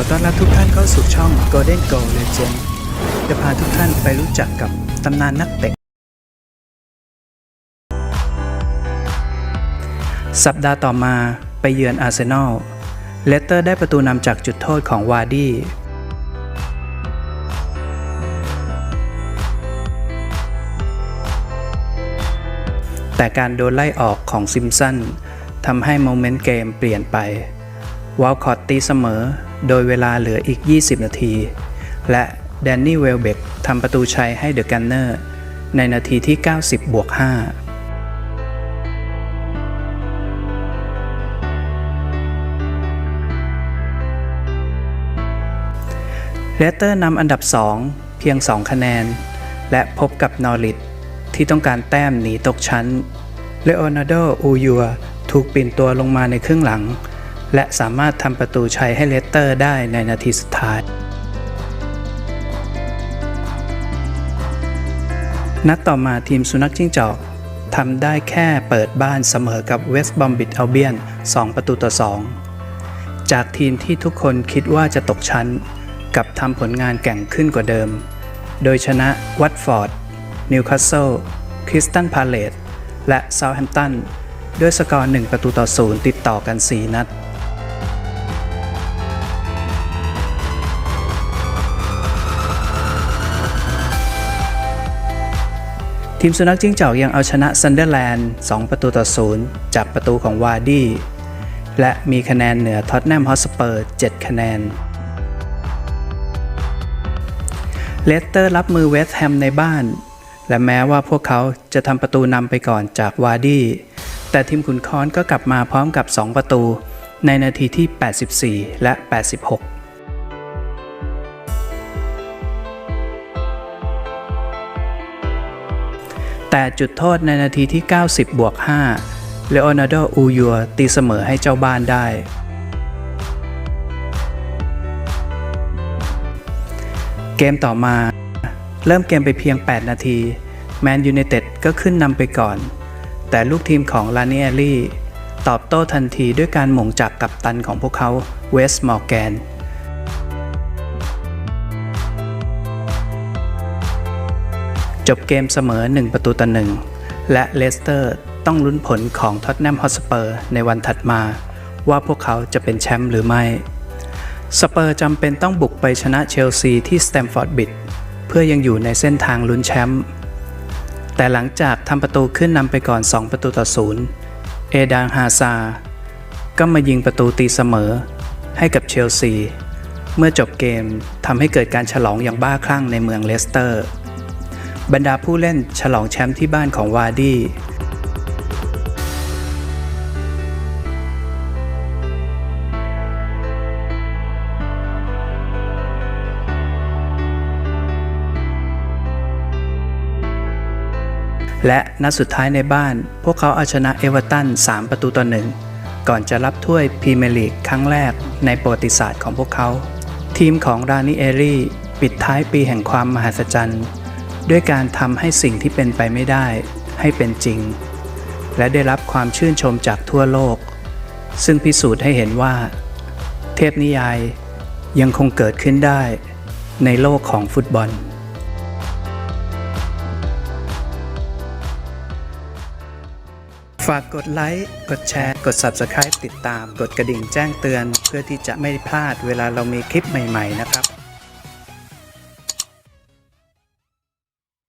อต้อนรับทุกท่านเข้าสู่ช่อง Golden Goal Legend จะพาทุกท่านไปรู้จักกับตำนานนักเตะ สัปดาห์ต่อมาไปเยือนอาร์เซนอล เลสเตอร์ได้ประตูนำจากจุดโทษของวาร์ดี้ แต่การโดนไล่ออกของซิมสันทำให้โมเมนต์เกมเปลี่ยนไป วอลคอตตีเสมอ โดยเวลาเหลืออีก 20 นาที และแดนนี่เวลเบกทำประตูชัยให้เดอะกันเนอร์ในนาทีที่ 90 บวก 5เลสเตอร์นำอันดับ 2 เพียง 2 คะแนน และพบกับนอริทที่ต้องการแต้มหนีตกชั้นเลโอนาร์โดอูยัวถูกปิ่นตัวลงมาในครึ่งหลัง และสามารถทำประตูชัยให้เลสเตอร์ได้ในนาทีสุดท้าย นัดต่อมาทีมสุนัขจิ้งจอกทำได้แค่เปิดบ้านเสมอกับเวสต์บอมบิ t อัลเบียน 2 ประตูต่อ 2 จากทีมที่ทุกคนคิดว่าจะตกชั้น กับทำผลงานแก่งขึ้นกว่าเดิม โดยชนะวัตฟอร์ด นิวคาสเซิล คริสตันพาเลตและเซาท์แฮมป์ตันด้วยสกอร์ 1 ประตูต่อ 0 ติดต่อกัน 4 นัด ทีมสุนัขจิ้งจอกยังเอาชนะซันเดอร์แลนด์ 2 ประตูต่อ 0 จากประตูของวาร์ดี้ และมีคะแนนเหนือท็อตแนมฮอสเปอร์ 7 คะแนน เลสเตอร์รับมือเวสต์แฮมในบ้าน และแม้ว่าพวกเขาจะทำประตูนำไปก่อนจากวาร์ดี้ แต่ทีมขุนค้อนก็กลับมาพร้อมกับ 2 ประตู ในนาทีที่ 84 และ 86 แต่จุดโทษในนาทีที่ 90 บวก 5 เลโอนาร์โด อูยัวตีเสมอให้เจ้าบ้านได้ เกมต่อมา เริ่มเกมไปเพียง 8 นาที แมนยู i นเต็ดก็ขึ้นนำไปก่อน แต่ลูกทีมของลาเนียรี่ ตอบโต้ทันทีด้วยการหม่งจากกัปตันของพวกเขาเวสมอร์แกน จบเกมเสมอ 1 ประตูต่อหนึ่งและเลสเตอร์ต้องลุ้นผลของท็อตแนมฮอตสเปอร์ในวันถัดมา ว่าพวกเขาจะเป็นแชมป์หรือไม่สเปอร์จำเป็นต้องบุกไปชนะเชลซีที่สแตมฟอร์ดบิดเพื่อยังอยู่ในเส้นทางลุ้นแชมป์แต่หลังจากทำประตูขึ้นนำไปก่อน 2 ประตูต่อศูนย์เอดานฮาซา ก็มายิงประตูตีเสมอ ให้กับเชลซี เมื่อจบเกมทำให้เกิดการฉลองอย่างบ้าคลั่งในเมืองเลสเตอร์ บรรดาผู้เล่นฉลองแชมป์ที่บ้านของวาร์ดี้และนัดสุดท้ายในบ้าน พวกเขาเอาชนะเอเวอร์ตัน 3 ประตูต่อหนึ่งก่อนจะรับถ้วยพรีเมียร์ลีกครั้งแรกในประวัติศาสตร์ของพวกเขา ทีมของรานิเอรี่ ปิดท้ายปีแห่งความมหัศจรรย์ ด้วยการทำให้สิ่งที่เป็นไปไม่ได้ให้เป็นจริง และได้รับความชื่นชมจากทั่วโลก ซึ่งพิสูจน์ให้เห็นว่า เทพนิยายยังคงเกิดขึ้นได้ในโลกของฟุตบอลฝากกดไลค์ กดแชร์ กด Subscribe ติดตาม กดกระดิ่งแจ้งเตือน เพื่อที่จะไม่พลาดเวลาเรามีคลิปใหม่ ๆ นะครับ